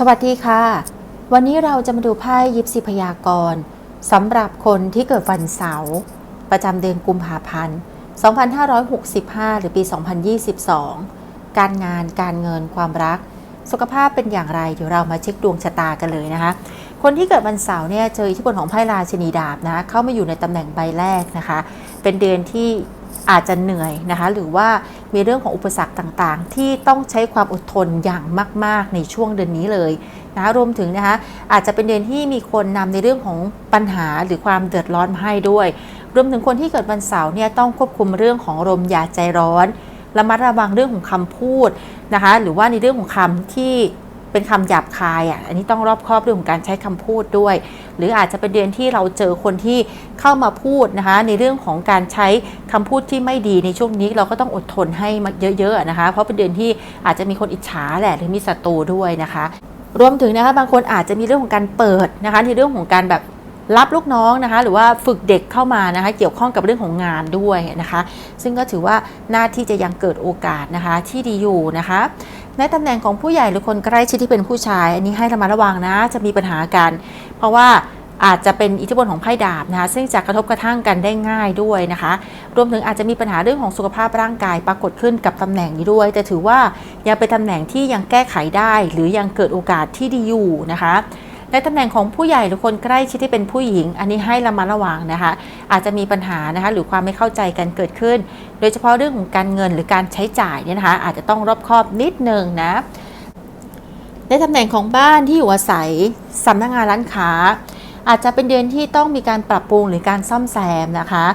สวัสดีค่ะ วันนี้เราจะมาดูไพ่ยิปซีพยากรณ์สำหรับคนที่เกิดวันเสาร์ประจำเดือนกุมภาพันธ์ 2565 หรือปี 2022 การงานการเงินความรัก สุขภาพเป็นอย่างไร เดี๋ยวเรามาเช็คดวงชะตากันเลยนะคะ คนที่เกิดวันเสาร์เนี่ยเจออิทธิพลของไพ่ราชินีดาบนะเข้ามาอยู่ในตำแหน่งใบแรกนะคะ เป็นเดือนที่อาจจะเหนื่อยนะคะ หรือว่า มีเรื่องของอุปสรรคต่างๆ ที่ต้องใช้ความอดทนอย่างมาก ๆ ในช่วงเดือนนี้เลยนะรวมถึงนะคะอาจจะเป็นเดือนที่มีคนนำในเรื่องของปัญหาหรือความเดือดร้อนมาให้ด้วย รวมถึงคนที่เกิดวันเสาร์เนี่ยต้องควบคุมเรื่องของอารมอย่าใจร้อนระมัดระวังเรื่องของคำพูดนะคะหรือว่าในเรื่องของคำที่เป็นคำหยาบคายอะอันนี้ต้องรอบคอบเรื่องของการใช้คำพูดด้วย หรืออาจจะเป็นเดือนที่เราเจอคนที่เข้ามาพูดนะคะ ในเรื่องของการใช้คำพูดที่ไม่ดีในช่วงนี้เราก็ต้องอดทนให้มันเยอะๆนะคะ เพราะเป็นเดือนที่อาจจะมีคนอิจฉาแหละหรือมีศัตรูด้วยนะคะ รวมถึงนะคะบางคนอาจจะมีเรื่องของการเปิดนะคะ ในเรื่องของการแบบรับลูกน้องนะคะ หรือว่าฝึกเด็กเข้ามานะคะ เกี่ยวข้องกับเรื่องของงานด้วยนะคะ ซึ่งก็ถือว่าหน้าที่จะยังเกิดโอกาสนะคะที่ดีอยู่นะคะ ในตำแหน่งของผู้ใหญ่หรือคนใกล้ชิดที่เป็นผู้ชาย อันนี้ให้ระมัดระวังนะ จะมีปัญหากัน เพราะว่าอาจจะเป็นอิทธิพลของไพ่ดาบนะคะซึ่งจะกระทบกระทั่งกันได้ง่ายด้วยนะคะ รวมถึงอาจจะมีปัญหาเรื่องของสุขภาพร่างกายปรากฏขึ้นกับตำแหน่งนี้ด้วย แต่ถือว่ายังเป็นตำแหน่งที่ยังแก้ไขได้ หรือยังเกิดโอกาสที่ดีอยู่นะคะ ในตำแหน่งของผู้ใหญ่หรือคนใกล้ชิดที่เป็นผู้หญิง อันนี้ให้ระมัดระวังนะคะ อาจจะมีปัญหานะคะหรือความไม่เข้าใจกันเกิดขึ้น โดยเฉพาะเรื่องของการเงินหรือการใช้จ่ายเนี่ยนะคะ อาจจะต้องรอบคอบนิดนึงนะในตำแหน่งของบ้านที่อยู่อาศัยสำนักงานร้านค้า อาจจะเป็นเดือนที่ต้องมีการปรับปรุงหรือการซ่อมแซมนะคะ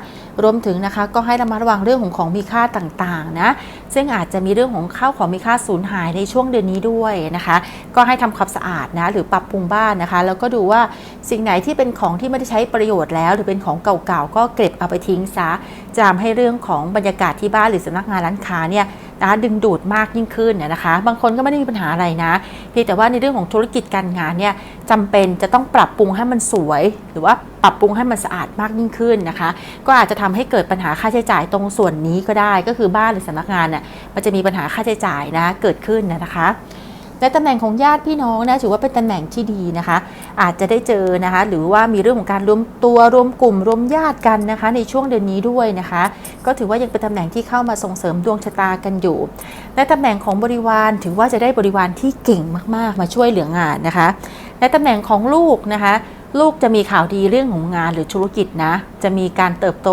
รวมถึงนะคะก็ให้ระมัดระวังเรื่องของของมีค่าต่างๆนะ ซึ่งอาจจะมีเรื่องของข้าวของมีค่าสูญหายในช่วงเดือนนี้ด้วยนะคะ ก็ให้ทำความสะอาดนะหรือปรับปรุงบ้านนะคะ แล้วก็ดูว่าสิ่งไหนที่เป็นของที่ไม่ได้ใช้ประโยชน์แล้ว หรือเป็นของเก่าๆก็เก็บเอาไปทิ้งซะจะทำให้เรื่องของบรรยากาศที่บ้านหรือสำนักงานร้านค้าเนี่ยนะคะดึงดูดมากยิ่งขึ้นนะคะ บางคนก็ไม่ได้มีปัญหาอะไรนะเพียงแต่ว่าในเรื่องของธุรกิจการงานเนี่ยจำเป็นจะต้องปรับปรุงให้มันสวย หรือว่าปรับปรุงให้มันสะอาดมากยิ่งขึ้นนะคะ ก็อาจจะทำให้เกิดปัญหาค่าใช้จ่ายตรงส่วนนี้ก็ได้ ก็คือบ้านหรือสำนักงานเนี่ยมันจะมีปัญหาค่าใช้จ่ายนะเกิดขึ้นนะคะในตำแหน่งของญาติพี่น้องนะถือว่าเป็นตำแหน่งที่ดีนะคะ อาจจะได้เจอนะคะ หรือว่ามีเรื่องของการรวมตัวรวมกลุ่มรวมญาติกันนะคะ ในช่วงเดือนนี้ด้วยนะคะ ก็ถือว่ายังเป็นตำแหน่งที่เข้ามาส่งเสริมดวงชะตากันอยู่ ในตำแหน่งของบริวารถือว่าจะได้บริวารที่เก่งมากๆ มาช่วยเหลืองานนะคะ ในตำแหน่งของลูกนะคะ ลูกจะมีข่าวดีเรื่องของงานหรือธุรกิจนะจะมีการเติบโต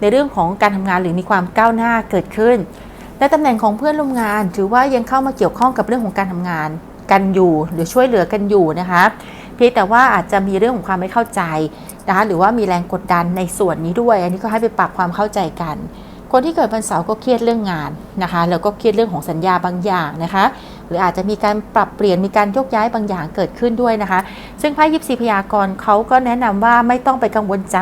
ในเรื่องของการทำงานหรือมีความก้าวหน้าเกิดขึ้น และตำแหน่งของเพื่อนร่วมงาน ถือว่ายังเข้ามาเกี่ยวข้องกับเรื่องของการทำงานกันอยู่หรือช่วยเหลือกันอยู่นะคะเพียงแต่ว่าอาจจะมีเรื่องของความไม่เข้าใจนะคะหรือว่ามีแรงกดดันในส่วนนี้ด้วย อันนี้ก็ให้ไปปรับความเข้าใจกัน คนที่เกิดวันเสาร์ก็เครียดเรื่องงานนะคะแล้วก็เครียดเรื่องของสัญญาบางอย่างนะคะ หรืออาจจะมีการปรับเปลี่ยนมีการยกย้ายบางอย่างเกิดขึ้นด้วยนะคะ ซึ่งไพ่ยิปซีพยากรณ์เขาก็แนะนำว่าไม่ต้องไปกังวลใจ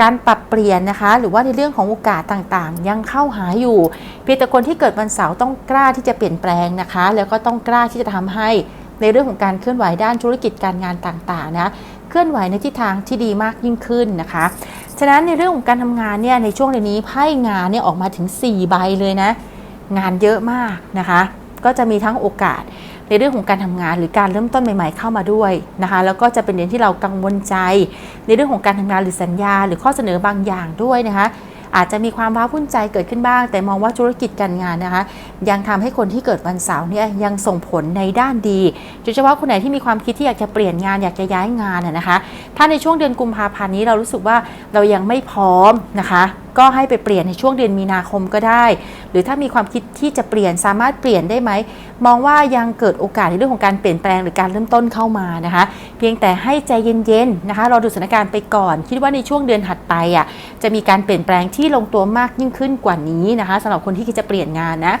การปรับเปลี่ยนนะคะ หรือว่าในเรื่องของโอกาสต่างๆ ยังเข้าหาอยู่ เพียงแต่คนที่เกิดวันเสาร์ต้องกล้าที่จะเปลี่ยนแปลงนะคะ แล้วก็ต้องกล้าที่จะทำให้ในเรื่องของการเคลื่อนไหวด้านธุรกิจการงานต่างๆนะเคลื่อนไหวในทิศทางที่ดีมากยิ่งขึ้นนะคะ ฉะนั้นในเรื่องของการทำงานเนี่ยในช่วงเดือนนี้ไพ่งานเนี่ยออกมาถึง 4 ใบเลยนะ งานเยอะมากนะคะ ก็จะมีทั้งโอกาสในเรื่องของการทำงานหรือการเริ่มต้นใหม่ ๆ เข้ามาด้วยนะคะแล้วก็จะเป็นเดือนที่เรากังวลใจ ในเรื่องของการทำงานหรือสัญญา หรือข้อเสนอบางอย่างด้วยนะคะอาจจะมีความว้าวุ่นใจเกิดขึ้นบ้าง แต่มองว่าธุรกิจการงานนะคะ ยังทำให้คนที่เกิดวันเสาร์เนี่ยยังส่งผลในด้านดีโดยเฉพาะคนไหนที่มีความคิดที่อยากจะเปลี่ยนงานอยากจะย้ายงานนะคะ ถ้าในช่วงเดือนกุมภาพันธ์นี้เรารู้สึกว่าเรายังไม่พร้อมนะคะ ก็ให้ไปเปลี่ยนในช่วงเดือนมีนาคมก็ได้หรือถ้ามีความคิดที่จะเปลี่ยนสามารถเปลี่ยนได้ไหม มองว่ายังเกิดโอกาสในเรื่องของการเปลี่ยนแปลงหรือการเริ่มต้นเข้ามานะคะ เพียงแต่ให้ใจเย็นๆนะคะเราดูสถานการณ์ไปก่อน คิดว่าในช่วงเดือนถัดไปอะจะมีการเปลี่ยนแปลงที่ลงตัวมากยิ่งขึ้นกว่านี้นะคะสำหรับคนที่คิดจะเปลี่ยนงานนะ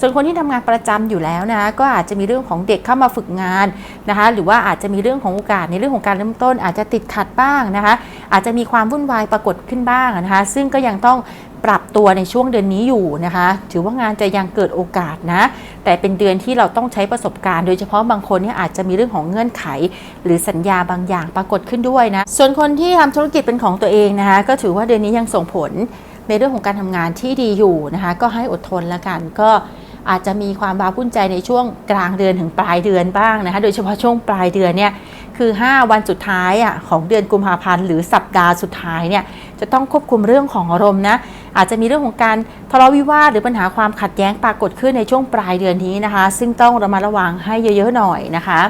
ส่วนคนที่ทำงานประจำอยู่แล้วนะคะก็อาจจะมีเรื่องของเด็กเข้ามาฝึกงานนะคะหรือว่าอาจจะมีเรื่องของโอกาสในเรื่องของการเริ่มต้น อาจจะติดขัดบ้างนะคะอาจจะมีความวุ่นวายปรากฏขึ้นบ้างนะคะซึ่งก็ยังต้อง ปรับตัวในช่วงเดือนนี้อยู่นะคะ ถือว่างานจะยังเกิดโอกาสนะ แต่เป็นเดือนที่เราต้องใช้ประสบการณ์ โดยเฉพาะบางคนเนี่ยอาจจะมีเรื่องของเงื่อนไข หรือสัญญาบางอย่างปรากฏขึ้นด้วยนะ ส่วนคนที่ทำธุรกิจเป็นของตัวเองนะคะ ก็ถือว่าเดือนนี้ยังส่งผลในเรื่องของการทำงานที่ดีอยู่นะคะ ก็ให้อดทนละกันก็อาจจะมีความบาวุ่นใจในช่วงกลางเดือนถึงปลายเดือนบ้างนะคะ โดยเฉพาะช่วงปลายเดือนเนี่ย คือ 5 วันสุดท้ายอะของเดือนกุมภาพันธ์หรือสัปดาห์สุดท้ายเนี่ยจะต้องควบคุมเรื่องของอารมณ์นะอาจจะมีเรื่องของการทะเลาะวิวาทหรือปัญหาความขัดแย้งปรากฏขึ้นในช่วงปลายเดือนนี้นะคะ ซึ่งต้องระมัดระวังให้เยอะๆหน่อยนะคะ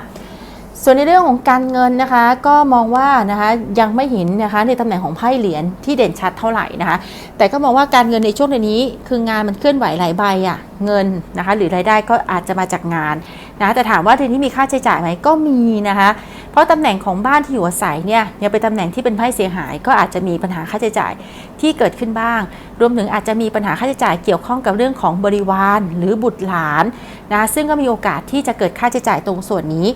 ส่วนในเรื่องของการเงินนะคะ ก็มองว่านะคะยังไม่เห็นนะคะในตำแหน่งของไพ่เหรียญที่เด่นชัดเท่าไหร่นะคะ แต่ก็มองว่าการเงินในช่วงเดือนนี้คืองานมันเคลื่อนไหวหลายใบอะ่ะ เงินนะคะหรือรายได้ก็อาจจะมาจากงานนะแต่ถามว่าเดือนนี้มีค่าใช้จ่ายไหมก็มีนะคะเพราะตำแหน่งของบ้านที่อยู่อาศัยเนี่ยยังเป็นตำแหน่งที่เป็นไพ่เสียหาย ก็อาจจะมีปัญหาค่าใช้จ่ายที่เกิดขึ้นบ้าง รวมถึงอาจจะมีปัญหาค่าใช้จ่ายเกี่ยวข้องกับเรื่องของบริวารหรือบุตรหลานนะซึ่งก็มีโอกาสที่จะเกิดค่าใช้จ่ายตรงส่วนนี้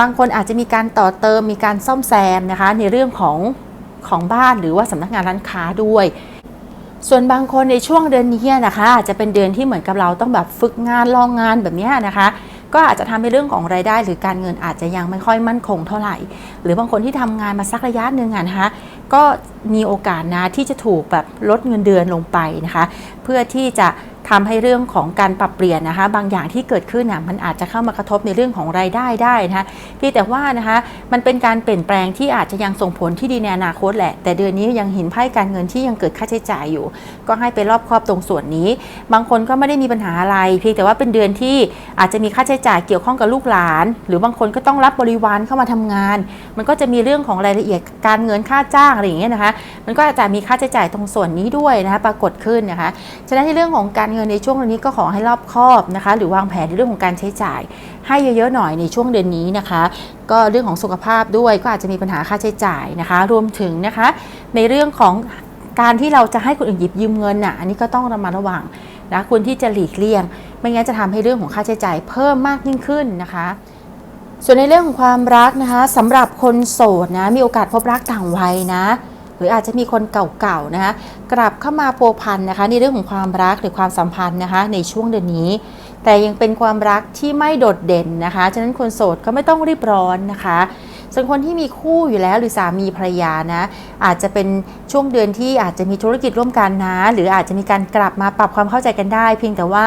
บางคนอาจจะมีการต่อเติมมีการซ่อมแซมนะคะในเรื่องของของบ้านหรือว่าสำนักงานร้านค้าด้วย ส่วนบางคนในช่วงเดือนนี้นะคะอาจจะเป็นเดือนที่เหมือนกับเราต้องแบบฝึกงานลองงานแบบนี้นะคะ ก็อาจจะทำให้เรื่องของรายได้ หรือการเงินอาจจะยังไม่ค่อยมั่นคงเท่าไหร่ หรือบางคนที่ทำงานมาสักระยะหนึ่งนะคะก็มีโอกาสนะที่จะถูกแบบลดเงินเดือนลงไปนะคะ เพื่อที่จะ ทำให้เรื่องของการปรับเปลี่ยนนะคะ บางอย่างที่เกิดขึ้นน่ะมันอาจจะเข้ามากระทบในเรื่องของรายได้ได้นะคะพียงแต่ว่านะคะมันเป็นการเปลี่ยนแปลงที่อาจจะยังส่งผลที่ดีในอนาคตแหละ แต่เดือนนี้ยังเห็นไพ่การเงินที่ยังเกิดค่าใช้จ่ายอยู่ ก็ให้ไปรอบครอบตรงส่วนนี้ บางคนก็ไม่ได้มีปัญหาอะไร เพียงแต่ว่าเป็นเดือนที่อาจจะมีค่าใช้จ่ายเกี่ยวข้องกับลูกหลาน หรือบางคนก็ต้องรับบริวารเข้ามาทำงาน มันก็จะมีเรื่องของรายละเอียดการเงินค่าจ้างอะไรอย่างเงี้ยนะคะ มันก็อาจจะมีค่าใช้จ่ายตรงส่วนนี้ด้วยนะคะปรากฏขึ้นนะคะ ฉะนั้นในเรื่องของการเงินในช่วงนี้ก็ขอให้รอบคอบนะคะ หรือวางแผนในเรื่องของการใช้จ่าย ให้เยอะๆหน่อยในช่วงเดือนนี้นะคะ ก็เรื่องของสุขภาพด้วยก็อาจจะมีปัญหาค่าใช้จ่ายนะคะ รวมถึงนะคะ ในเรื่องของการที่เราจะให้คนอื่นหยิบยืมเงินน่ะอันนี้ก็ต้องระมัดระวังนะควรที่จะหลีกเลี่ยง ไม่งั้นจะทำให้เรื่องของค่าใช้จ่ายเพิ่มมากยิ่งขึ้นนะคะ ส่วนในเรื่องของความรักนะคะสำหรับคนโสดนะมีโอกาสพบรักต่างวัยนะ หรืออาจจะมีคนเก่าๆนะคะกลับเข้ามาพัวพันนะคะ ในเรื่องของความรักหรือความสัมพันธ์นะคะในช่วงเดือนนี้ แต่ยังเป็นความรักที่ไม่โดดเด่นนะคะฉะนั้นคนโสดก็ไม่ต้องรีบร้อนนะคะส่วนคนที่มีคู่อยู่แล้วหรือสามีภรรยานะ อาจจะเป็นช่วงเดือนที่อาจจะมีธุรกิจร่วมกันนะ หรืออาจจะมีการกลับมาปรับความเข้าใจกันได้ เพียงแต่ว่า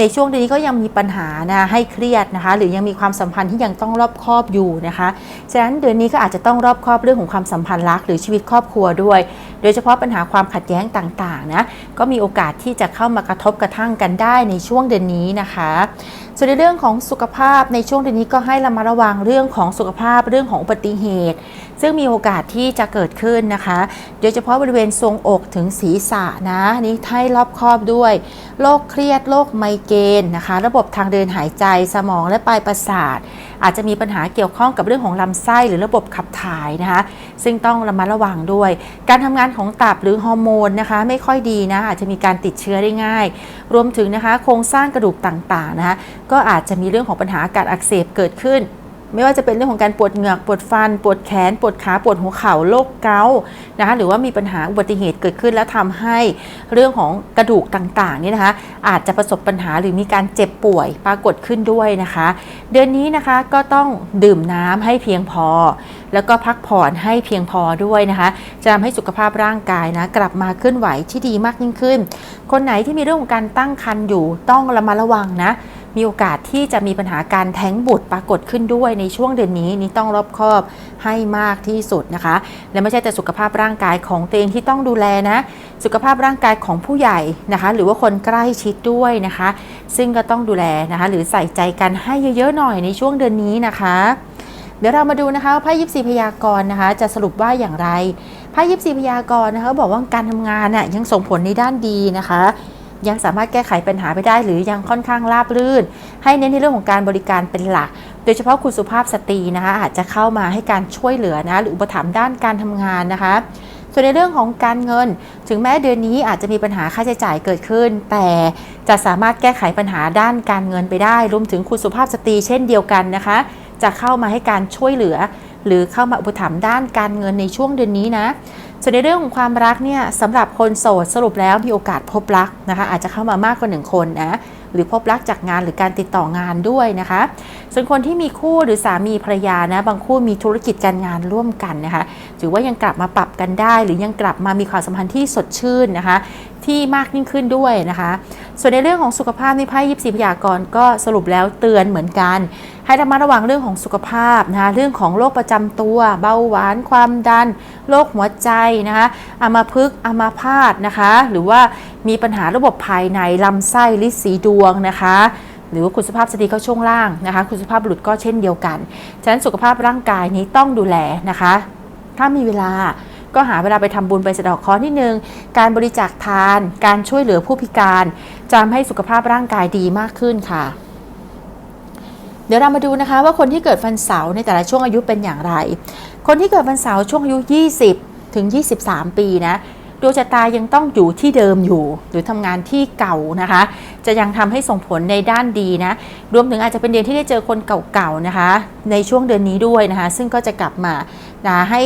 ในช่วงเดือนนี้ก็ยังมีปัญหานะให้เครียดนะคะ หรือยังมีความสัมพันธ์ที่ยังต้องรอบคอบอยู่นะคะฉะนั้นเดือนนี้ก็อาจจะต้องรอบคอบเรื่องของความสัมพันธ์รักหรือชีวิตครอบครัวด้วย โดยเฉพาะปัญหาความขัดแย้งต่างๆนะก็มีโอกาสที่จะเข้ามากระทบกระทั่งกันได้ในช่วงเดือนนี้นะคะ ส่วนในเรื่องของสุขภาพในช่วงเดือนนี้ก็ให้ระมัดระวังเรื่องของสุขภาพเรื่องของอุบัติเหตุ ซึ่งมีโอกาสที่จะเกิดขึ้นนะคะ โดยเฉพาะบริเวณทรวงอกถึงศีรษะนะนี่ให้รอบคอบด้วยโรคเครียดโรคไมเกรนนะคะ ระบบทางเดินหายใจสมองและปลายประสาท อาจจะมีปัญหาเกี่ยวข้องกับเรื่องของลำไส้หรือระบบขับถ่ายนะคะซึ่งต้องระมัดระวังด้วย การทำงานของตับหรือฮอร์โมนนะคะไม่ค่อยดีนะอาจจะมีการติดเชื้อได้ง่าย รวมถึงนะคะโครงสร้างกระดูกต่างๆนะคะก็อาจจะมีเรื่องของปัญหาการอักเสบเกิดขึ้น ไม่ว่าจะเป็นเรื่องของการปวดเหงือก ปวดฟัน ปวดแขน ปวดขา ปวดหัวเข่า โรคเกาต์นะคะ หรือว่ามีปัญหาอุบัติเหตุเกิดขึ้น แล้วทำให้เรื่องของกระดูกต่างๆนี่นะคะ อาจจะประสบปัญหาหรือมีการเจ็บป่วยปรากฏขึ้นด้วยนะคะ เดือนนี้นะคะก็ต้องดื่มน้ำให้เพียงพอ แล้วก็พักผ่อนให้เพียงพอด้วยนะคะ จะทำให้สุขภาพร่างกายนะกลับมาเคลื่อนไหวที่ดีมากยิ่งขึ้น คนไหนที่มีเรื่องของการตั้งครรภ์อยู่ต้องระมัดระวังนะ มีโอกาสที่จะมีปัญหาการแท้งบุตรปรากฏขึ้นด้วยในช่วงเดือนนี้นี่ต้องรอบคอบให้มากที่สุดนะคะ และไม่ใช่แต่สุขภาพร่างกายของตัวเองที่ต้องดูแลนะ สุขภาพร่างกายของผู้ใหญ่นะคะ หรือว่าคนใกล้ชิดด้วยนะคะ ซึ่งก็ต้องดูแลนะคะ หรือใส่ใจกันให้เยอะๆหน่อยในช่วงเดือนนี้นะคะเดี๋ยวเรามาดูนะคะไพ่ยิปซีพยากรณ์นะคะ จะสรุปว่าอย่างไรไพ่ยิปซีพยากรณ์นะคะ บอกว่าการทำงานน่ะยังส่งผลในด้านดีนะคะ ยังสามารถแก้ไขปัญหาไปได้ หรือยังค่อนข้างราบรื่น ให้เน้นในเรื่องของการบริการเป็นหลัก โดยเฉพาะคุณสุภาพสตรีนะคะอาจจะเข้ามาให้การช่วยเหลือนะหรืออุปถัมภ์ด้านการทำงานนะคะส่วนในเรื่องของการเงิน ถึงแม้เดือนนี้อาจจะมีปัญหาค่าใช้จ่ายเกิดขึ้น แต่จะสามารถแก้ไขปัญหาด้านการเงินไปได้ รวมถึงคุณสุภาพสตรีเช่นเดียวกันนะคะ จะเข้ามาให้การช่วยเหลือ หรือเข้ามาอุปถัมภ์ด้านการเงินในช่วงเดือนนี้นะ ส่วนในเรื่องของความรักเนี่ยสำหรับคนโสดสรุปแล้วมีโอกาสพบรักนะคะ อาจจะเข้ามามากกว่าหนึ่งคนนะหรือพบรักจากงานหรือการติดต่องานด้วยนะคะ ส่วนคนที่มีคู่หรือสามีภรรยานะบางคู่มีธุรกิจการงานร่วมกันนะคะถือว่ายังกลับมาปรับกันได้ หรือยังกลับมามีความสัมพันธ์ที่สดชื่นนะคะ ที่มากยิ่งขึ้นด้วยนะคะ ส่วนในเรื่องของสุขภาพในไพ่ยิปซีพยากรณ์ก็สรุปแล้วเตือนเหมือนกัน ให้ระมัดระวังเรื่องของสุขภาพนะคะเรื่องของโรคประจำตัว เบาหวานความดันโรคหัวใจนะคะอัมาพึกษ์อัมาพาตนะคะ หรือว่ามีปัญหาระบบภายในลำไส้ลิสีดวงนะคะหรือว่าคุณสภาพสตรีก็ช่วงล่างนะคะ คุณสภาพบุรุษก็เช่นเดียวกัน ฉะนั้นสุขภาพร่างกายนี้ต้องดูแลนะคะ ถ้ามีเวลา ก็หาเวลาไปทำบุญไปสะดอกเคราะห์นิดนึง การบริจาคทาน การช่วยเหลือผู้พิการจะทำให้สุขภาพร่างกายดีมากขึ้นค่ะ เดี๋ยวเรามาดูนะคะว่าคนที่เกิดวันเสาร์ในแต่ละช่วงอายุเป็นอย่างไร คนที่เกิดวันเสาร์ช่วงอายุ 20 ถึง 23 ปีนะ ดวงชะตายังต้องอยู่ที่เดิมอยู่ หรือทำงานที่เก่านะคะ จะยังทำให้ส่งผลในด้านดีนะ รวมถึงอาจจะเป็นเดือนที่ได้เจอคนเก่าๆนะคะ ในช่วงเดือนนี้ด้วยนะคะ ซึ่งก็จะกลับมานะให้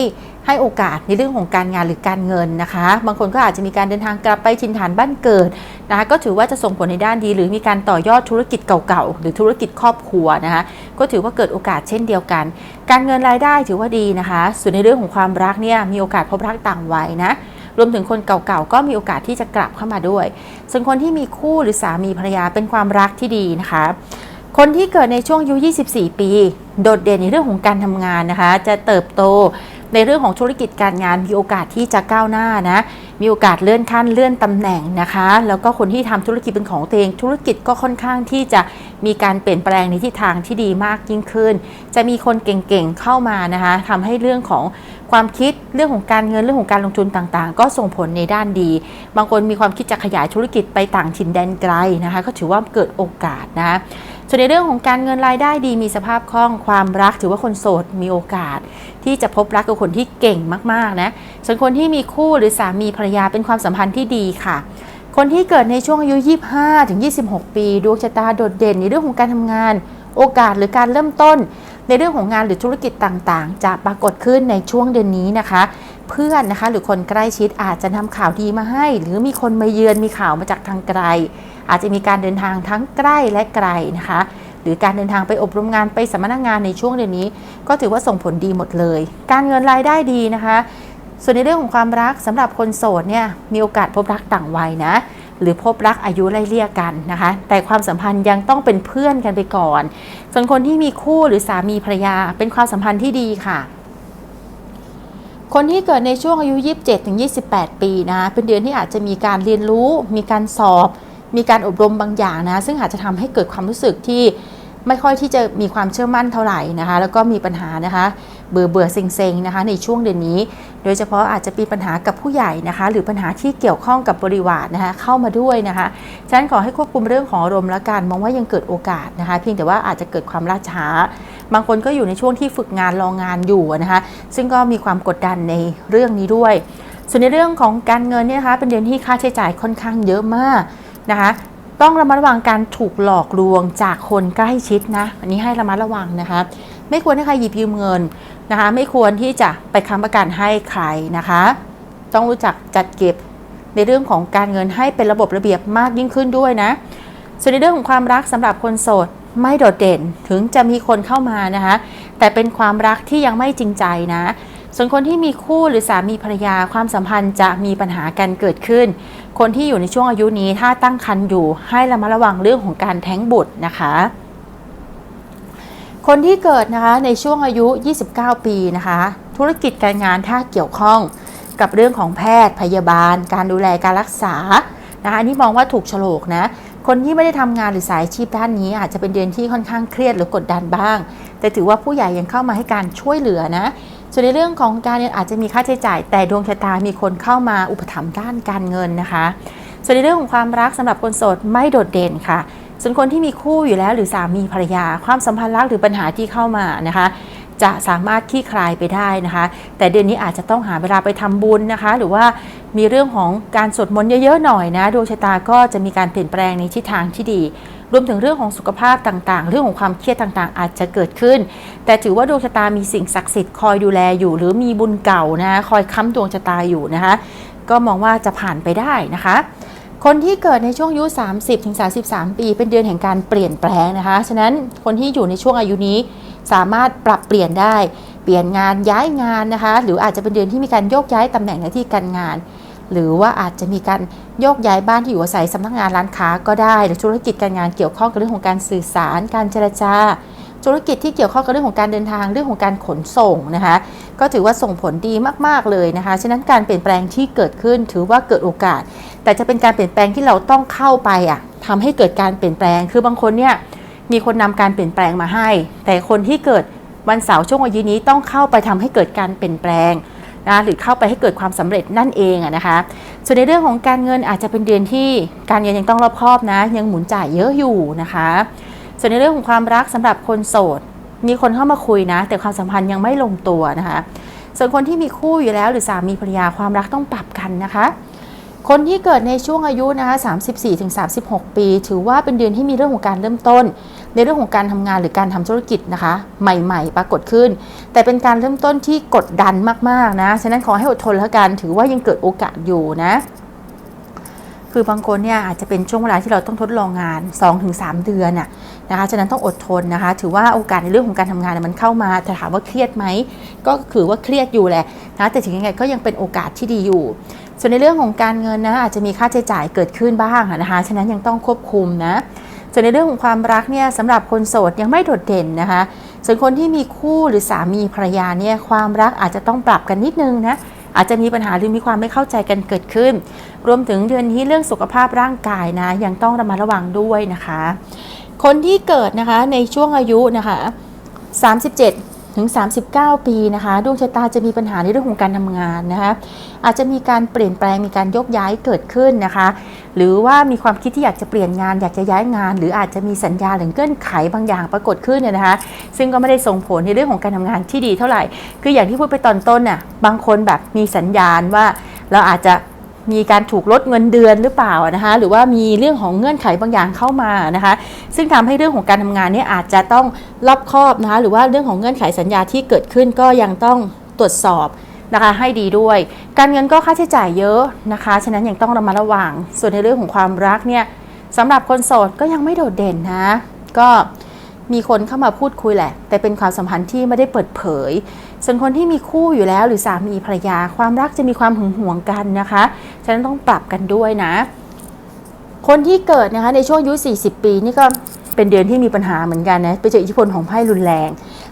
ให้โอกาสในเรื่องของการงานหรือการเงินนะคะ บางคนก็อาจจะมีการเดินทางกลับไปถิ่นฐานบ้านเกิดนะคะก็ถือว่าจะส่งผลในด้านดี หรือมีการต่อยอดธุรกิจเก่าๆ หรือธุรกิจครอบครัวนะคะ ก็ถือว่าเกิดโอกาสเช่นเดียวกัน การเงินรายได้ถือว่าดีนะคะ ส่วนในเรื่องของความรักเนี่ยมีโอกาสพบรักต่างวัยนะ รวมถึงคนเก่าๆก็มีโอกาสที่จะกลับเข้ามาด้วย ส่วนคนที่มีคู่หรือสามีภรรยาเป็นความรักที่ดีนะคะ คนที่เกิดในช่วงอายุ 24 ปี โดดเด่นในเรื่องของการทำงานนะคะ จะเติบโต ในเรื่องของธุรกิจการงานมีโอกาสที่จะก้าวหน้านะ มีโอกาสเลื่อนขั้นเลื่อนตำแหน่งนะคะ แล้วก็คนที่ทำธุรกิจเป็นของตัวเอง ธุรกิจก็ค่อนข้างที่จะมีการเปลี่ยนแปลงในทิศทางที่ดีมากยิ่งขึ้น จะมีคนเก่งๆเข้ามานะคะทำให้เรื่องของความคิดเรื่องของการเงินเรื่องของการลงทุนต่างๆ ก็ส่งผลในด้านดี บางคนมีความคิดจะขยายธุรกิจไปต่างถิ่นแดนไกลนะคะ ก็ถือว่าเกิดโอกาสนะ ส่วนในเรื่องของการเงินรายได้ดีมีสภาพคล่องความรักถือว่าคนโสดมีโอกาส ที่จะพบรักกับคนที่เก่งมากๆนะส่วนคนที่มีคู่หรือสามีภรรยาเป็นความสัมพันธ์ที่ดีค่ะ คนที่เกิดในช่วงอายุ 25 ถึง 26 ปีดวงชะตาโดดเด่นในเรื่องของการทำงาน โอกาสหรือการเริ่มต้น ในเรื่องของงานหรือธุรกิจต่างๆ จะปรากฏขึ้นในช่วงเดือนนี้นะคะเพื่อนนะคะหรือคนใกล้ชิดอาจจะนำข่าวดีมาให้ หรือมีคนมาเยือนมีข่าวมาจากทางไกล อาจจะมีการเดินทางทั้งใกล้และไกลนะคะ หรือการเดินทางไปอบรมงานไปสัมมนางานในช่วงเดือนนี้ ก็ถือว่าส่งผลดีหมดเลย การเงินรายได้ดีนะคะ ส่วนในเรื่องของความรักสำหรับคนโสดเนี่ยมีโอกาสพบรักต่างวัยนะหรือพบรักอายุไล่เลี่ยกันนะคะ แต่ความสัมพันธ์ยังต้องเป็นเพื่อนกันไปก่อน ส่วนคนที่มีคู่หรือสามีภรรยาเป็นความสัมพันธ์ที่ดีค่ะ คนที่เกิดในช่วงอายุ 27ถึง28 ปีนะ เป็นเดือนที่อาจจะมีการเรียนรู้ มีการสอบ มีการอบรมบางอย่างนะ ซึ่งอาจจะทำให้เกิดความรู้สึกที่ไม่ค่อยที่จะมีความเชื่อมั่นเท่าไหร่นะคะ แล้วก็มีปัญหานะคะ เบื่อเบื่อเซ็งเซ็งๆนะคะ ในช่วงเดือนนี้ โดยเฉพาะอาจจะมีปัญหากับผู้ใหญ่นะคะ หรือปัญหาที่เกี่ยวข้องกับบริวารนะคะ เข้ามาด้วยนะคะฉะนั้นขอให้ควบคุมเรื่องของอารมณ์และการมองว่ายังเกิดโอกาสนะคะ เพียงแต่ว่าอาจจะเกิดความล่าช้า บางคนก็อยู่ในช่วงที่ฝึกงานรองงานอยู่นะคะ ซึ่งก็มีความกดดันในเรื่องนี้ด้วย ส่วนในเรื่องของการเงินเนี่ยนะคะเป็นเดือนที่ค่าใช้จ่ายค่อนข้างเยอะมาก นะคะ ต้องระมัดระวังการถูกหลอกลวงจากคนใกล้ชิดนะ อันนี้ให้ระมัดระวังนะคะ ไม่ควรให้ใครหยิบยืมเงินนะคะ ไม่ควรที่จะไปค้ำประกันให้ใครนะคะ ต้องรู้จักจัดเก็บในเรื่องของการเงินให้เป็นระบบระเบียบมากยิ่งขึ้นด้วยนะ ส่วนในเรื่องของความรักสำหรับคนโสดไม่โดดเด่นถึงจะมีคนเข้ามานะคะ แต่เป็นความรักที่ยังไม่จริงใจนะ ส่วนคนที่มีคู่หรือสามีภรรยาความสัมพันธ์จะมีปัญหากันเกิดขึ้น คนที่อยู่ในช่วงอายุนี้ถ้าตั้งครรภ์อยู่ให้ระมัดระวังเรื่องของการแท้งบุตรนะคะ คนที่เกิดนะคะในช่วงอายุ 29 ปีนะคะ ธุรกิจการงานถ้าเกี่ยวข้องกับเรื่องของแพทย์พยาบาล การดูแลการรักษานะคะอันนี้มองว่าถูกโฉลกนะคนที่ไม่ได้ทำงานหรือสายอาชีพด้านนี้ อาจจะเป็นเดือนที่ค่อนข้างเครียดหรือกดดันบ้าง แต่ถือว่าผู้ใหญ่ยังเข้ามาให้การช่วยเหลือนะ ส่วนในเรื่องของการเงินอาจจะมีค่าใช้จ่าย แต่ดวงชะตามีคนเข้ามาอุปถัมภ์ด้านการเงินนะคะ ส่วนในเรื่องของความรักสำหรับคนโสดไม่โดดเด่นค่ะ ส่วนคนที่มีคู่อยู่แล้วหรือสามีภรรยา ความสัมพันธ์รักหรือปัญหาที่เข้ามานะคะจะสามารถคลี่คลายไปได้นะคะ แต่เดือนนี้อาจจะต้องหาเวลาไปทำบุญนะคะ หรือว่ามีเรื่องของการสวดมนต์เยอะๆหน่อยนะ ดวงชะตาก็จะมีการเปลี่ยนแปลงในทิศทางที่ดี รวมถึงเรื่องของสุขภาพต่างๆ เรื่องของความเครียดต่างๆ อาจจะเกิดขึ้น แต่ถือว่าดวงชะตามีสิ่งศักดิ์สิทธิ์คอยดูแลอยู่ หรือมีบุญเก่านะคะคอยค้ำดวงชะตาอยู่นะคะก็มองว่าจะผ่านไปได้นะคะคนที่เกิดในช่วงอายุ 30ถึง33 ปี เป็นเดือนแห่งการเปลี่ยนแปลงนะคะ ฉะนั้นคนที่อยู่ในช่วงอายุนี้สามารถปรับเปลี่ยนได้ เปลี่ยนงานย้ายงานนะคะ หรืออาจจะเป็นเดือนที่มีการโยกย้ายตำแหน่งหน้าที่การงาน หรือว่าอาจจะมีการ โยกย้ายบ้านที่อยู่อาศัยสำนักงานร้านค้าก็ได้หรือธุรกิจการงานเกี่ยวข้องกับเรื่องของการสื่อสาร การเจรจา ธุรกิจที่เกี่ยวข้องกับเรื่องของการเดินทางเรื่องของการขนส่งนะคะก็ถือว่าส่งผลดีมากๆเลยนะคะฉะนั้นการเปลี่ยนแปลงที่เกิดขึ้นถือว่าเกิดโอกาส แต่จะเป็นการเปลี่ยนแปลงที่เราต้องเข้าไปอะทำให้เกิดการเปลี่ยนแปลง คือบางคนเนี่ยมีคนนำการเปลี่ยนแปลงมาให้ แต่คนที่เกิดวันเสาร์ช่วงอายุนี้ต้องเข้าไปทำให้เกิดการเปลี่ยนแปลง นะหรือเข้าไปให้เกิดความสำเร็จนั่นเองอะนะคะ ส่วนในเรื่องของการเงินอาจจะเป็นเดือนที่การเงินยังต้องรอบคอบนะ ยังหมุนจ่ายเยอะอยู่นะคะ ส่วนในเรื่องของความรักสำหรับคนโสด มีคนเข้ามาคุยนะ แต่ความสัมพันธ์ยังไม่ลงตัวนะคะ ส่วนคนที่มีคู่อยู่แล้วหรือสามีภรรยาความรักต้องปรับกันนะคะ คนที่เกิดในช่วงอายุนะคะ34-36 ปี ถือว่าเป็นเดือนที่มีเรื่องของการเริ่มต้น ในเรื่องของการทำงานหรือการทำธุรกิจนะคะ ใหม่ ๆ ปรากฏขึ้น แต่เป็นการเริ่มต้นที่กดดันมากๆนะ ฉะนั้นขอให้อดทนแล้วกัน ถือว่ายังเกิดโอกาสอยู่นะ คือบางคนเนี่ยอาจจะเป็นช่วงเวลาที่เราต้องทดลองงาน 2-3 เดือนน่ะนะคะ ฉะนั้นต้องอดทนนะคะ ถือว่าโอกาสในเรื่องของการทำงานมันเข้ามาแต่ถามว่าเครียดไหม ก็คือว่าเครียดอยู่แหละนะ แต่ถึงยังไงก็ยังเป็นโอกาสที่ดีอยู่ ส่วนในเรื่องของการเงินนะอาจจะมีค่าใช้จ่ายเกิดขึ้นบ้างนะคะฉะนั้นยังต้องควบคุมนะส่วนในเรื่องของความรักเนี่ยสำหรับคนโสดยังไม่โดดเด่นนะคะ ส่วนคนที่มีคู่หรือสามีภรรยาเนี่ยความรักอาจจะต้องปรับกันนิดนึงนะอาจจะมีปัญหาหรือมีความไม่เข้าใจกันเกิดขึ้น รวมถึงเดือนนี้เรื่องสุขภาพร่างกายนะยังต้องระมัดระวังด้วยนะคะ คนที่เกิดนะคะในช่วงอายุนะคะ 37 ถึง 39 ปีนะคะดวงชะตาจะมีปัญหาในเรื่องของการทำงานนะคะอาจจะมีการเปลี่ยนแปลงมีการยกย้ายเกิดขึ้นนะคะ หรือว่ามีความคิดที่อยากจะเปลี่ยนงาน อยากจะย้ายงาน หรืออาจจะมีสัญญาหรือเงื่อนไขบางอย่างปรากฏขึ้นเนี่ยนะคะ ซึ่งก็ไม่ได้ส่งผลในเรื่องของการทำงานที่ดีเท่าไหร่ คืออย่างที่พูดไปตอนต้นน่ะบางคนแบบมีสัญญาณว่าเราอาจจะ มีการถูกลดเงินเดือนหรือเปล่านะคะ หรือว่ามีเรื่องของเงื่อนไขบางอย่างเข้ามานะคะ ซึ่งทำให้เรื่องของการทำงานเนี่ยอาจจะต้องรอบคอบนะคะ หรือว่าเรื่องของเงื่อนไขสัญญาที่เกิดขึ้นก็ยังต้องตรวจสอบนะคะให้ดีด้วย การเงินก็ค่าใช้จ่ายเยอะนะคะ ฉะนั้นยังต้องระมัดระวัง ส่วนในเรื่องของความรักเนี่ยสำหรับคนโสดก็ยังไม่โดดเด่นนะ ก็มีคนเข้ามาพูดคุยแหละ แต่เป็นความสัมพันธ์ที่ไม่ได้เปิดเผย ส่วนคนที่มีคู่อยู่แล้วหรือสามีภรรยาความรักจะมีความหึงหวงกันนะคะฉะนั้นต้องปรับกันด้วยนะ คนที่เกิดนะคะในช่วงอายุ 40 ปีนี่ก็เป็นเดือนที่มีปัญหาเหมือนกันนะไปเจออิทธิพลของไพ่รุนแรง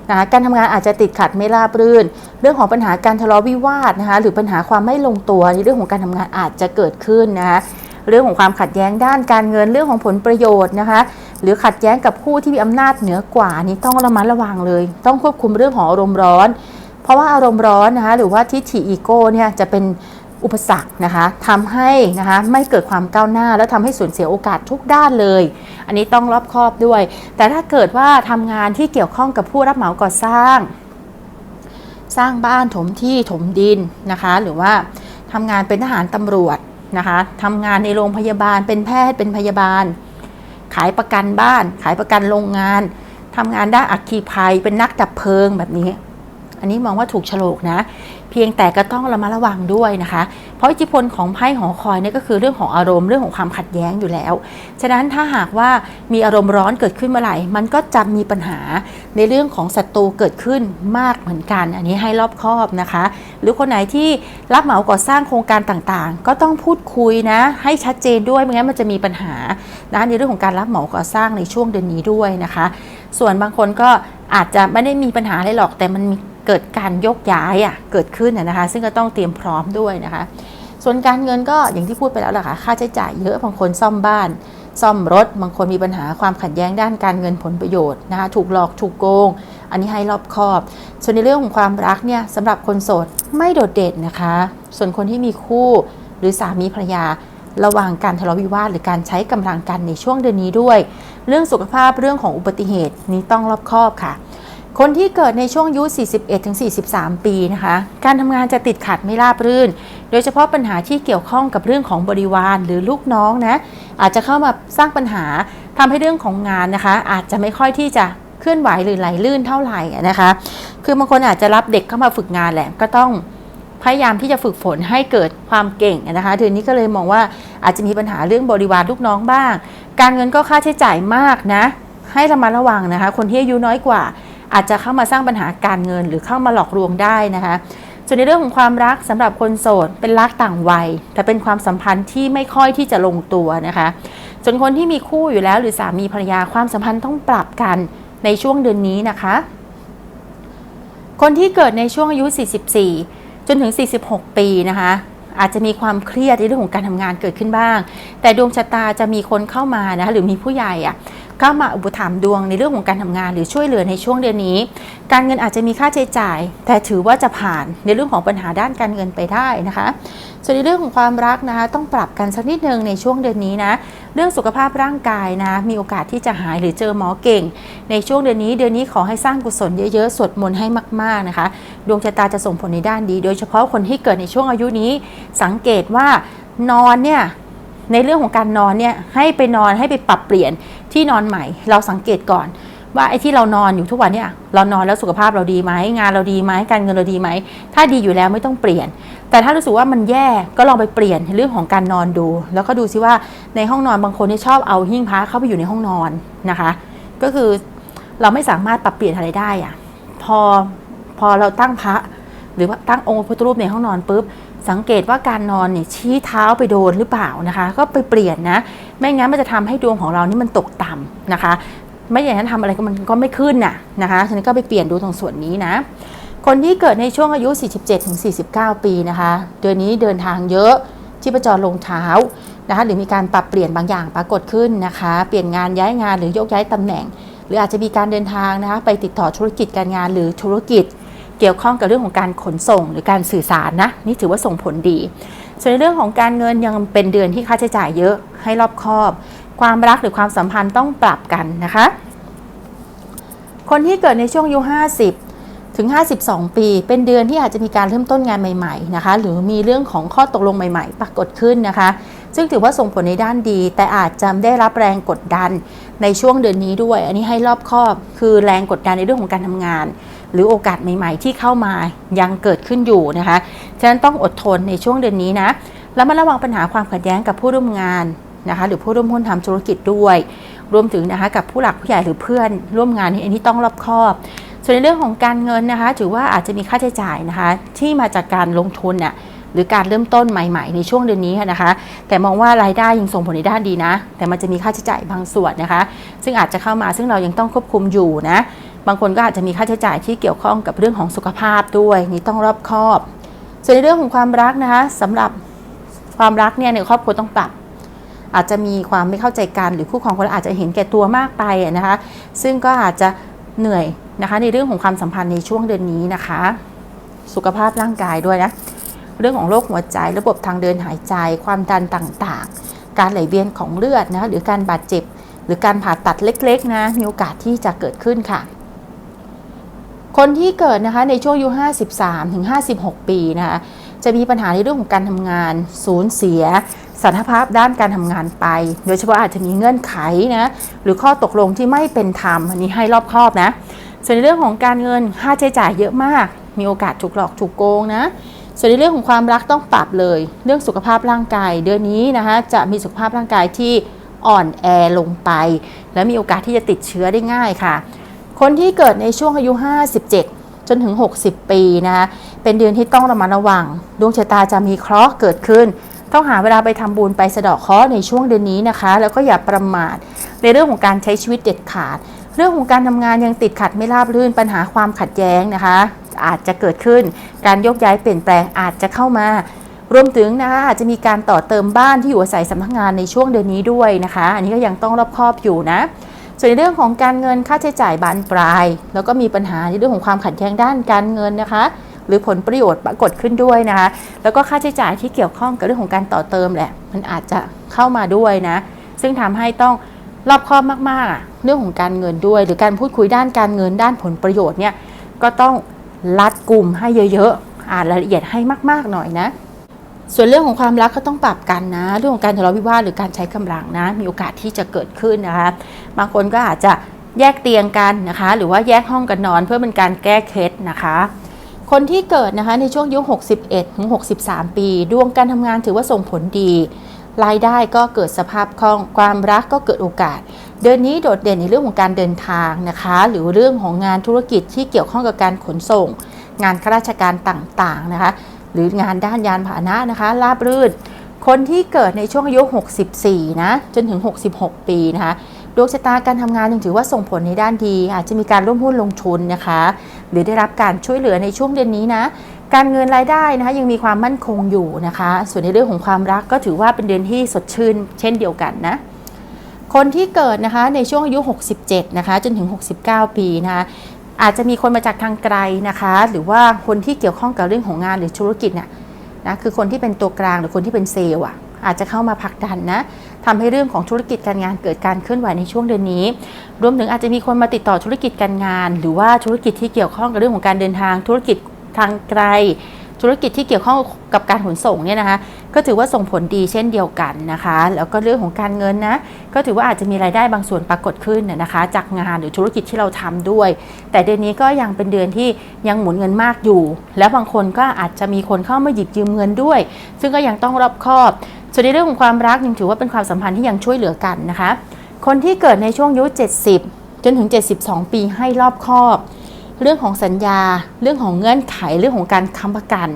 นะคะการทำงานอาจจะติดขัดไม่ราบรื่น เรื่องของปัญหาการทะเลาะวิวาทนะคะหรือปัญหาความไม่ลงตัวในเรื่องของการทำงานอาจจะเกิดขึ้นนะคะเรื่องของความขัดแย้งด้านการเงินเรื่องของผลประโยชน์นะคะ หรือขัดแย้งกับผู้ที่มีอำนาจเหนือกว่านี่ต้องระมัดระวังเลย ต้องควบคุมเรื่องของอารมณ์ร้อน เพราะว่าอารมณ์ร้อนนะคะหรือว่าทิฐิอีโก้เนี่ยจะเป็นอุปสรรคนะคะทำให้นะคะไม่เกิดความก้าวหน้า แล้วทำให้สูญเสียโอกาสทุกด้านเลย อันนี้ต้องรอบคอบด้วย แต่ถ้าเกิดว่าทำงานที่เกี่ยวข้องกับผู้รับเหมาก่อสร้าง สร้างบ้านถมที่ถมดินนะคะ หรือว่าทำงานเป็นทหารตำรวจนะคะทำงานในโรงพยาบาลเป็นแพทย์เป็นพยาบาล ขายประกันบ้าน ขายประกันโรงงานทำงานด้านอัคคีภัย เป็นนักดับเพลิงแบบนี้ อันนี้มองว่าถูกโฉลกนะ เพียงแต่ก็ต้องระมัดระวังด้วยนะคะ เพราะอิทธิพลของไพ่หอคอยเนี่ยก็คือเรื่องของอารมณ์เรื่องของความขัดแย้งอยู่แล้ว ฉะนั้นถ้าหากว่ามีอารมณ์ร้อนเกิดขึ้นเมื่อไหร่ มันก็จะมีปัญหาในเรื่องของศัตรูเกิดขึ้นมากเหมือนกัน อันนี้ให้รอบคอบนะคะ หรือคนไหนที่รับเหมาก่อสร้างโครงการต่างๆ ก็ต้องพูดคุยนะ ให้ชัดเจนด้วยไม่งั้นมันจะมีปัญหานะในเรื่องของการรับเหมาก่อสร้างในช่วงเดือนนี้ด้วยนะคะ ส่วนบางคนก็อาจจะไม่ได้มีปัญหาอะไรหรอกแต่มันม เกิดการยกย้ายอะเกิดขึ้นนะคะ ซึ่งก็ต้องเตรียมพร้อมด้วยนะคะ ส่วนการเงินก็อย่างที่พูดไปแล้วแหละค่ะค่าใช้จ่ายเยอะบางคนซ่อมบ้าน ซ่อมรถบางคนมีปัญหาความขัดแย้งด้านการเงินผลประโยชน์นะคะถูกหลอกถูกโกง อันนี้ให้รอบคอบ ส่วนในเรื่องของความรักเนี่ยสำหรับคนโสดไม่โดดเด่นนะคะ ส่วนคนที่มีคู่หรือสามีภรรยาระวังการทะเลาะวิวาทหรือการใช้กำลังกันในช่วงเดือนนี้ด้วย เรื่องสุขภาพเรื่องของอุบัติเหตุนี้ต้องรอบคอบค่ะ คนที่เกิดในช่วงอายุ 41-43 ปีนะคะ การทำงานจะติดขัดไม่ราบรื่น โดยเฉพาะปัญหาที่เกี่ยวข้องกับเรื่องของบริวารหรือลูกน้องนะ อาจจะเข้ามาสร้างปัญหาทำให้เรื่องของงานนะคะ อาจจะไม่ค่อยที่จะเคลื่อนไหวหรือไหลลื่นเท่าไหร่นะคะ คือบางคนอาจจะรับเด็กเข้ามาฝึกงานแหละ ก็ต้องพยายามที่จะฝึกฝนให้เกิดความเก่งนะคะทีนี้ก็เลยมองว่าอาจจะมีปัญหาเรื่องบริวารลูกน้องบ้าง การเงินก็ค่าใช้จ่ายมากนะ ให้ระมัดระวังนะคะ คนที่อายุน้อยกว่า อาจจะเข้ามาสร้างปัญหาการเงินหรือเข้ามาหลอกลวงได้นะคะส่วนในเรื่องของความรักสำหรับคนโสดเป็นรักต่างวัย แต่เป็นความสัมพันธ์ที่ไม่ค่อยที่จะลงตัวนะคะ ส่วนคนที่มีคู่อยู่แล้วหรือสามีภรรยาความสัมพันธ์ต้องปรับกันในช่วงเดือนนี้นะคะ คนที่เกิดในช่วงอายุ 44 จนถึง 46 ปีนะคะอาจจะมีความเครียดในเรื่องของการทำงานเกิดขึ้นบ้าง แต่ดวงชะตาจะมีคนเข้ามานะคะหรือมีผู้ใหญ่อะ เข้ามาอุปถัมภ์ดวงในเรื่องของการทำงาน หรือช่วยเหลือในช่วงเดือนนี้ การเงินอาจจะมีค่าใช้จ่าย แต่ถือว่าจะผ่านในเรื่องของปัญหาด้านการเงินไปได้นะคะ ส่วนในเรื่องของความรักนะคะ ต้องปรับกันสักนิดนึงในช่วงเดือนนี้นะเรื่องสุขภาพร่างกายนะมีโอกาสที่จะหายหรือเจอหมอเก่ง ในช่วงเดือนนี้เดือนนี้ขอให้สร้างกุศลเยอะๆสวดมนต์ให้มากๆนะคะ ดวงชะตาจะส่งผลในด้านดี โดยเฉพาะคนที่เกิดในช่วงอายุนี้สังเกตว่านอนเนี่ย ในเรื่องของการนอนเนี่ยให้ไปนอนให้ไปปรับเปลี่ยนที่นอนใหม่ เราสังเกตก่อน ว่าไอ้ที่เรานอนอยู่ทุกวันเนี่ยเรานอนแล้วสุขภาพเราดีไหมงานเราดีไหมการเงินเราดีไหมถ้าดีอยู่แล้วไม่ต้องเปลี่ยน แต่ถ้ารู้สึกว่ามันแย่ก็ลองไปเปลี่ยนเรื่องของการนอนดู แล้วก็ดูซิว่าในห้องนอนบางคนที่ชอบเอาหิ้งพระเข้าไปอยู่ในห้องนอนนะคะ ก็คือเราไม่สามารถปรับเปลี่ยนอะไรได้อะพอพอเราตั้งพระหรือว่าตั้งองค์พระพุทธรูปในห้องนอนปุ๊บ สังเกตว่าการนอนเนี่ยชี้เท้าไปโดนหรือเปล่านะคะ ก็ไปเปลี่ยนนะ ไม่งั้นมันจะทำให้ดวงของเรานี่มันตกต่ำนะคะ ไม่อย่างนั้นทำอะไรก็มันก็ไม่ขึ้นน่ะนะคะฉะนั้นก็ไปเปลี่ยนดูตรงส่วนนี้นะ คนที่เกิดในช่วงอายุ 47-49 ปีนะคะเดือนนี้เดินทางเยอะที่ประจรลงเท้านะคะหรือมีการปรับเปลี่ยนบางอย่างปรากฏขึ้นนะคะ เปลี่ยนงานย้ายงานหรือยกย้ายตำแหน่ง หรืออาจจะมีการเดินทางนะคะไปติดต่อธุรกิจการงานหรือธุรกิจ เกี่ยวข้องกับเรื่องของการขนส่งหรือการสื่อสารนะนี่ถือว่าส่งผลดี ส่วนในเรื่องของการเงินยังเป็นเดือนที่ค่าใช้จ่ายเยอะให้รอบคอบ ความรักหรือความสัมพันธ์ต้องปรับกันนะคะ คนที่เกิดในช่วงอายุ50ถึง 52 ปี เป็นเดือนที่อาจจะมีการเริ่มต้นงานใหม่ๆ นะคะ หรือมีเรื่องของข้อตกลงใหม่ๆ ปรากฏขึ้นนะคะ ซึ่งถือว่าส่งผลในด้านดี แต่อาจจะได้รับแรงกดดันในช่วงเดือนนี้ด้วย อันนี้ให้รอบคอบ คือแรงกดดันในเรื่องของการทำงาน หรือโอกาสใหม่ ๆ ที่เข้ามายังเกิดขึ้นอยู่นะคะฉะนั้นต้องอดทนในช่วงเดือนนี้นะแล้วมาระวังปัญหาความขัดแย้งกับผู้ร่วมงานนะคะหรือผู้ร่วมหุ้นทำธุรกิจด้วย รวมถึงนะคะกับผู้หลักผู้ใหญ่หรือเพื่อนร่วมงานนี่อันนี้ต้องรอบคอบส่วนในเรื่องของการเงินนะคะ ถือว่าอาจจะมีค่าใช้จ่ายนะคะ ที่มาจากการลงทุนน่ะหรือการเริ่มต้นใหม่ๆ ในช่วงเดือนนี้นะคะ แต่มองว่ารายได้ยังส่งผลในด้านดีนะ แต่มันจะมีค่าใช้จ่ายบางส่วนนะคะ ซึ่งอาจจะเข้ามาซึ่งเรายังต้องควบคุมอยู่นะ บางคนก็อาจจะมีค่าใช้จ่ายที่เกี่ยวข้องกับเรื่องของสุขภาพด้วยนี่ต้องรอบคอบ ส่วนในเรื่องของความรักนะคะสำหรับความรักเนี่ยในครอบครัวต้องปรับ อาจจะมีความไม่เข้าใจกันหรือคู่ครองคนอาจจะเห็นแก่ตัวมากไปนะคะ ซึ่งก็อาจจะเหนื่อยนะคะในเรื่องของความสัมพันธ์ในช่วงเดือนนี้นะคะ สุขภาพร่างกายด้วยนะเรื่องของโรคหัวใจ ระบบทางเดินหายใจ ความดันต่างๆ การไหลเวียนของเลือดนะหรือการบาดเจ็บ หรือการผ่าตัดเล็กๆนะมีโอกาสที่จะเกิดขึ้นค่ะ คนที่เกิดนะคะในช่วงอายุ 53 ถึง 56 ปีนะคะจะมีปัญหาในเรื่องของการทำงาน สูญเสียสารภาพด้านการทำงานไป โดยเฉพาะอาจจะมีเงื่อนไขนะหรือข้อตกลงที่ไม่เป็นธรรมอันนี้ให้รอบคอบนะส่วนในเรื่องของการเงินค่าใช้จ่ายเยอะมาก มีโอกาสถูกหลอกถูกโกงนะส่วนในเรื่องของความรักต้องปรับเลย เรื่องสุขภาพร่างกาย เดือนนี้นะคะจะมีสุขภาพร่างกายที่อ่อนแอลงไป และมีโอกาสที่จะติดเชื้อได้ง่ายค่ะ คนที่เกิดในช่วงอายุ 57 จนถึง 60 ปีนะคะเป็นเดือนที่ต้องระมัดระวัง ดวงชะตาจะมีเคราะห์เกิดขึ้น ต้องหาเวลาไปทำบุญไปสะเดาะเคราะห์ในช่วงเดือนนี้นะคะ แล้วก็อย่าประมาทในเรื่องของการใช้ชีวิตเด็ดขาด เรื่องของการทำงานยังติดขัดไม่ราบรื่นปัญหาความขัดแย้งนะคะ อาจจะเกิดขึ้นการยกย้ายเปลี่ยนแปลงอาจจะเข้ามารวมถึงนะคะอาจจะมีการต่อเติมบ้านที่อยู่อาศัยสำนักงานในช่วงเดือนนี้ด้วยนะคะ อันนี้ก็ยังต้องรอบคอบอยู่นะ ส่วนในเรื่องของการเงินค่าใช้จ่ายบานปลาย แล้วก็มีปัญหาในเรื่องของความขัดแย้งด้านการเงินนะคะ หรือผลประโยชน์ปรากฏขึ้นด้วยนะคะ แล้วก็ค่าใช้จ่ายที่เกี่ยวข้องกับเรื่องของการต่อเติมแหละ มันอาจจะเข้ามาด้วยนะ ซึ่งทำให้ต้องรอบคอบมากๆ เรื่องของการเงินด้วย หรือการพูดคุยด้านการเงินด้านผลประโยชน์เนี่ยก็ต้องรัดกลุ่มให้เยอะๆ อ่านรายละเอียดให้มาก ๆ หน่อยนะ ส่วนเรื่องของความรักก็ต้องปรับกันนะ เรื่องของการทะเลาะวิวาทหรือการใช้กำลังนะ มีโอกาสที่จะเกิดขึ้นนะคะ บางคนก็อาจจะแยกเตียงกันนะคะ หรือว่าแยกห้องกันนอนเพื่อเป็นการแก้เคล็ดนะคะ คนที่เกิดนะคะในช่วงยุ61 ถึง 63 ปี ดวงการทำงานถือว่าส่งผลดี รายได้ก็เกิดสภาพคล่อง ความรักก็เกิดโอกาส เดือนนี้โดดเด่นในเรื่องของการเดินทางนะคะ หรือเรื่องของงานธุรกิจที่เกี่ยวข้องกับการขนส่ง งานข้าราชการต่างๆนะคะ หรืองานด้านยานพาหนะนะคะราบรื่น คนที่เกิดในช่วงอายุ 64 นะ จนถึง 66 ปีนะคะดวงชะตาการทำงานยังถือว่าส่งผลในด้านดีอาจจะมีการร่วมหุ้นลงทุนนะคะ หรือได้รับการช่วยเหลือในช่วงเดือนนี้นะ การเงินรายได้นะคะยังมีความมั่นคงอยู่นะคะ ส่วนในเรื่องของความรักก็ถือว่าเป็นเดือนที่สดชื่น เช่นเดียวกันนะคนที่เกิดนะคะในช่วงอายุ 67 นะคะจนถึง 69 ปีนะคะ อาจจะมีคนมาจากทางไกลนะคะ หรือว่าคนที่เกี่ยวข้องกับเรื่องของงานหรือธุรกิจเนี่ยนะคือคนที่เป็นตัวกลางหรือคนที่เป็นเซลล์อะอาจจะเข้ามาผลักดันนะทำให้เรื่องของธุรกิจการงานเกิดการเคลื่อนไหวในช่วงเดือนนี้ รวมถึงอาจจะมีคนมาติดต่อธุรกิจการงาน หรือว่าธุรกิจที่เกี่ยวข้องกับเรื่องของการเดินทางธุรกิจทางไกล ธุรกิจที่เกี่ยวข้องกับการขนส่งเนี่ยนะคะก็ถือว่าส่งผลดีเช่นเดียวกันนะคะ แล้วก็เรื่องของการเงินนะก็ถือว่าอาจจะมีรายได้บางส่วนปรากฏขึ้นน่ะนะคะ จากงานหรือธุรกิจที่เราทำด้วย แต่เดือนนี้ก็ยังเป็นเดือนที่ยังหมุนเงินมากอยู่ แล้วบางคนก็อาจจะมีคนเข้ามาหยิบยืมเงินด้วย ซึ่งก็ยังต้องรอบคอบส่วนในเรื่องของความรักยังถือว่าเป็นความสัมพันธ์ที่ยังช่วยเหลือกันนะคะ คนที่เกิดในช่วงอายุ 70 จนถึง 72 ปีให้รอบคอบ เรื่องของสัญญา เรื่องของเงื่อนไขเรื่องของการค้ำประกัน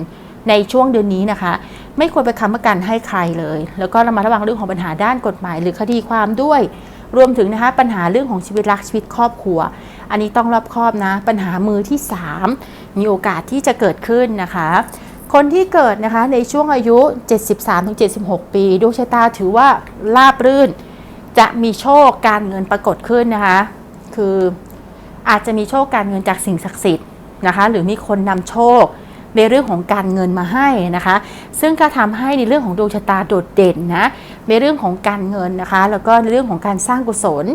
ในช่วงเดือนนี้นะคะ ไม่ควรไปค้ำประกันให้ใครเลย แล้วก็ระมัดระวังเรื่องของปัญหาด้านกฎหมายหรือคดีความด้วย รวมถึงนะคะปัญหาเรื่องของชีวิตรักชีวิตครอบครัว อันนี้ต้องรอบคอบนะ ปัญหามือที่ 3 มีโอกาสที่จะเกิดขึ้นนะคะ คนที่เกิดนะคะในช่วงอายุ 73-76 ปีดวงชะตาถือว่าราบรื่น จะมีโชคการเงินปรากฏขึ้นนะคะ คือ อาจจะมีโชคการเงินจากสิ่งศักดิ์สิทธิ์นะคะ หรือมีคนนำโชคในเรื่องของการเงินมาให้นะคะ ซึ่งก็ทำให้ในเรื่องของดวงชะตาโดดเด่นนะในเรื่องของการเงินนะคะ แล้วก็ในเรื่องของการสร้างกุศล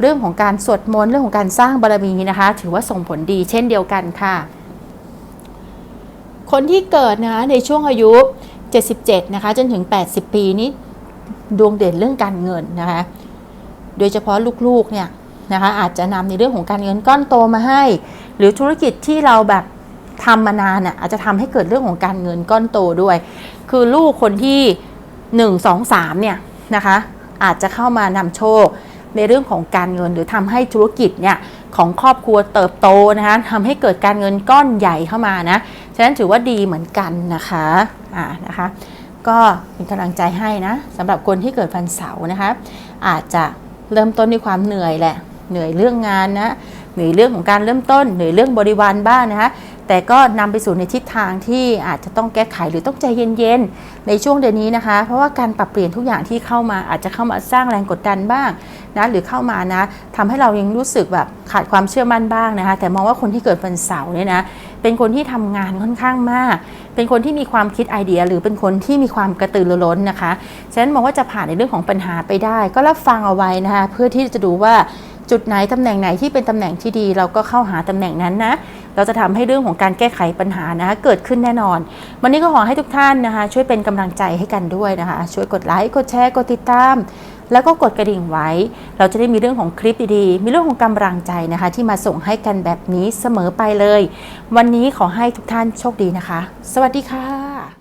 เรื่องของการสวดมนต์เรื่องของการสร้างบารมีนะคะ ถือว่าส่งผลดีเช่นเดียวกันค่ะ คนที่เกิดนะคะในช่วงอายุ 77 นะคะ จนถึง 80 ปีนี้ดวงเด่นเรื่องการเงินนะคะ โดยเฉพาะลูกๆเนี่ย นะคะอาจจะนำในเรื่องของการเงินก้อนโตมาให้ หรือธุรกิจที่เราแบบทำมานานน่ะอาจจะทำให้เกิดเรื่องของการเงินก้อนโตด้วย คือลูกคนที่1 2 3เนี่ยนะคะอาจจะเข้ามานำโชคในเรื่องของการเงินหรือทำให้ธุรกิจเนี่ยของครอบครัวเติบโตนะคะทำให้เกิดการเงินก้อนใหญ่เข้ามานะฉะนั้นถือว่าดีเหมือนกันนะคะอ่านะคะ ก็เป็นกำลังใจให้นะสำหรับคนที่เกิดวันเสาร์นะคะ อาจจะเริ่มต้นด้วยความเหนื่อยแหละ เหนื่อยเรื่องงานนะเหนื่อยเรื่องของการเริ่มต้น เหนื่อยเรื่องบริวารบ้างนะคะแต่ก็นำไปสู่ในทิศทางที่อาจจะต้องแก้ไขหรือต้องใจเย็นๆในช่วงเดือนนี้นะคะ เพราะว่าการปรับเปลี่ยนทุกอย่างที่เข้ามาอาจจะเข้ามาสร้างแรงกดดันบ้างนะหรือเข้ามานะทำให้เรายังรู้สึกแบบขาดความเชื่อมั่นบ้างนะคะ แต่มองว่าคนที่เกิดวันเสาร์เนี่ยนะเป็นคนที่ทำงานค่อนข้างมาก เป็นคนที่มีความคิดไอเดีย หรือเป็นคนที่มีความกระตือรือร้นนะคะฉะนั้นมองว่าจะผ่านในเรื่องของปัญหาไปได้ ก็รับฟังเอาไว้นะคะเพื่อที่จะดูว่า จุดไหนตำแหน่งไหนที่เป็นตำแหน่งที่ดี เราก็เข้าหาตำแหน่งนั้นนะ เราจะทำให้เรื่องของการแก้ไขปัญหานะคะเกิดขึ้นแน่นอน วันนี้ก็ขอให้ทุกท่านนะคะ ช่วยเป็นกำลังใจให้กันด้วยนะคะ ช่วยกดไลค์กดแชร์กดติดตาม แล้วก็กดกระดิ่งไว้ เราจะได้มีเรื่องของคลิปดีๆ มีเรื่องของกำลังใจนะคะ ที่มาส่งให้กันแบบนี้เสมอไปเลย วันนี้ขอให้ทุกท่านโชคดีนะคะ สวัสดีค่ะ